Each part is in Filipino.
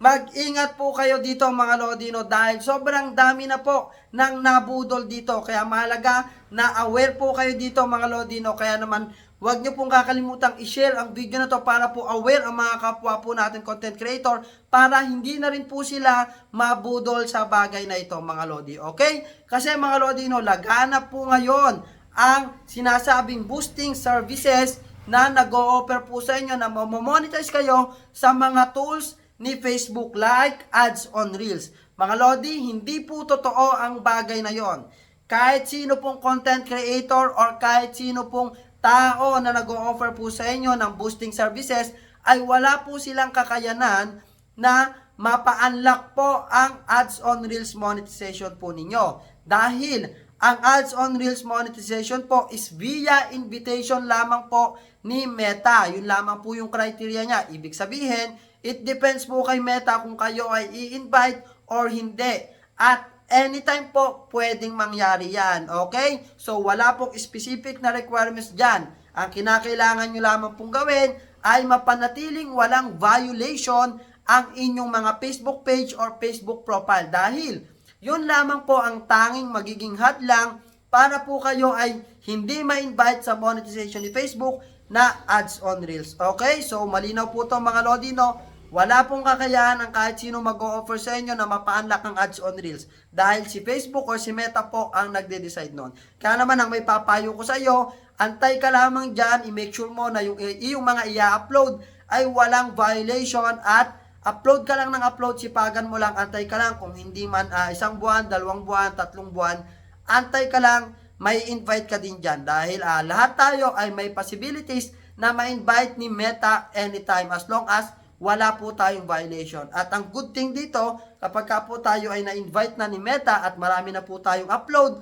Mag-ingat po kayo dito mga Lodino dahil sobrang dami na po ng nabudol dito. Kaya mahalaga na aware po kayo dito mga Lodino. Kaya naman huwag nyo pong kakalimutang i-share ang video na to para po aware ang mga kapwa po natin content creator para hindi na rin po sila mabudol sa bagay na ito mga Lodi. Okay? Kasi mga Lodino, laganap po ngayon ang sinasabing boosting services na nag-o-offer po sa inyo na mamonetize kayo sa mga tools ni Facebook like ads on Reels. Mga Lodi, hindi po totoo ang bagay na yon. Kahit sino pong content creator or kahit sino pong tao na nag-o-offer po sa inyo ng boosting services ay wala po silang kakayanan na mapa-unlock po ang ads on Reels monetization po ninyo. Dahil ang ads on Reels monetization po is via invitation lamang po ni Meta. Yun lamang po yung criteria niya. Ibig sabihin, it depends po kay Meta kung kayo ay i-invite or hindi. At anytime po, pwedeng mangyari yan. Okay? So, wala pong specific na requirements dyan. Ang kinakailangan nyo lamang pong gawin ay mapanatiling walang violation ang inyong mga Facebook page or Facebook profile. Dahil, yun lamang po ang tanging magiging hadlang para po kayo ay hindi ma-invite sa monetization ni Facebook na ads on Reels. Okay? So, malinaw po to mga Lodi, no? Wala pong kakayahan ang kahit sino mag-o-offer sa inyo na mapa-unlock ang ads on Reels. Dahil si Facebook or si Meta po ang nagde-decide nun. Kaya naman ang may papayo ko sa iyo, antay ka lamang dyan, i-make sure mo na yung, yung mga i-upload ay walang violation at upload ka lang ng upload, sipagan mo lang, antay ka lang kung hindi man ah, isang buwan, dalawang buwan, tatlong buwan, antay ka lang, may invite ka din dyan dahil ah, lahat tayo ay may possibilities na ma-invite ni Meta anytime as long as wala po tayong violation. At ang good thing dito, kapag ka po tayo ay na-invite na ni Meta at marami na po tayong upload,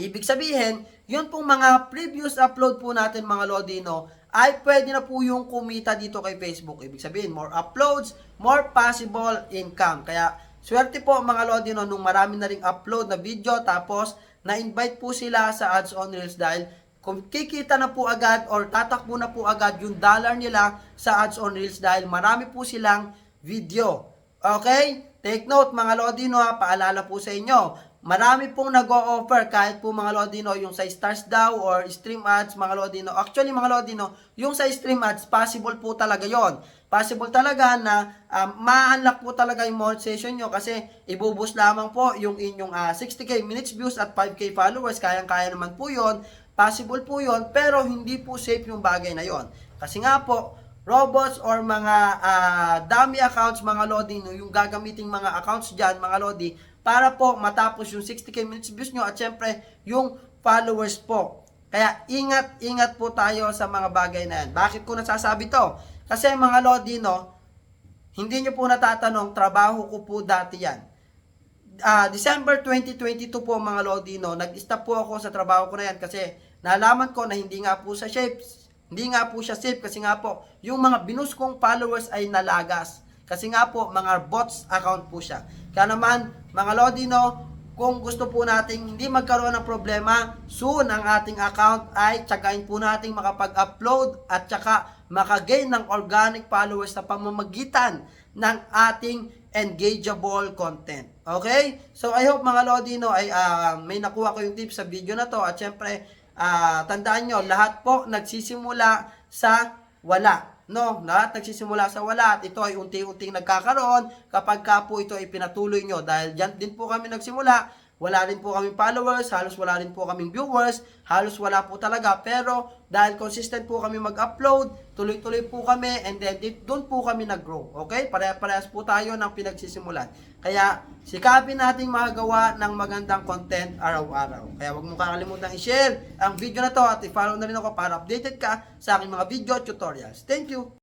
Ibig sabihin, yun pong mga previous upload po natin mga Lodino, ay pwede na po yung kumita dito kay Facebook. Ibig sabihin, more uploads, more possible income. Kaya, swerte po mga Lodino nung marami na ring upload na video, tapos na-invite po sila sa ads on Reels dahil kikita na po agad or tatakbo na po agad yung dollar nila sa ads on Reels dahil marami po silang video. Okay? Take note mga Lodino ha, paalala po sa inyo. Marami pong nag-o-offer kahit po mga Lodino yung sa stars daw or stream ads mga Lodino. Actually mga Lodino, yung sa stream ads possible po talaga yon. Possible talaga na um, ma-unlock po talaga yung monetization nyo kasi ibubus lamang po yung inyong ah, 60k minutes views at 5k followers. Kayang-kaya naman po yon. Possible po yon pero hindi po safe yung bagay na yon. Kasi nga po, robots or mga ah, dummy accounts mga Lodi, no, yung gagamiting mga accounts dyan mga Lodi, para po matapos yung 60k minutes views nyo at syempre yung followers po. Kaya ingat, ingat po tayo sa mga bagay na yan. Bakit ko nasasabi to? Kasi mga Lodi, no, hindi nyo po natatanong, trabaho ko po dati yan. Ah, December 2022 po mga Lodino, nag-stop po ako sa trabaho ko na yan kasi nalaman ko na hindi nga po sa shape, hindi nga po siya safe kasi nga po, yung mga binus kong followers ay nalagas. Kasi nga po, mga bots account po siya. Kaya naman, mga Lodino, kung gusto po nating hindi magkaroon ng problema, soon ang ating account ay tsagain po nating makapag-upload at tsaka makagain ng organic followers sa pamamagitan ng ating engageable content. Okay? So I hope mga Lodino ay ah, may nakuha ko yung tips sa video na to at syempre ah, tandaan nyo, lahat po nagsisimula sa wala. No, lahat nagsisimula sa wala at ito ay unti-unting nagkakaroon kapag ka po ito ay pinatuloy nyo. Dahil dyan din po kami nagsimula, wala rin po kaming followers, halos wala rin po kaming viewers, halos wala po talaga. Pero dahil consistent po kami mag-upload, tuloy-tuloy po kami, and then doon po kami nag-grow. Okay? Pare-parehas po tayo ng pinagsisimulan. Kaya sikapin nating makagawa ng magandang content araw-araw. Kaya huwag mo kakalimutan i-share ang video na to at i-follow na rin ako para updated ka sa aking mga video tutorials. Thank you!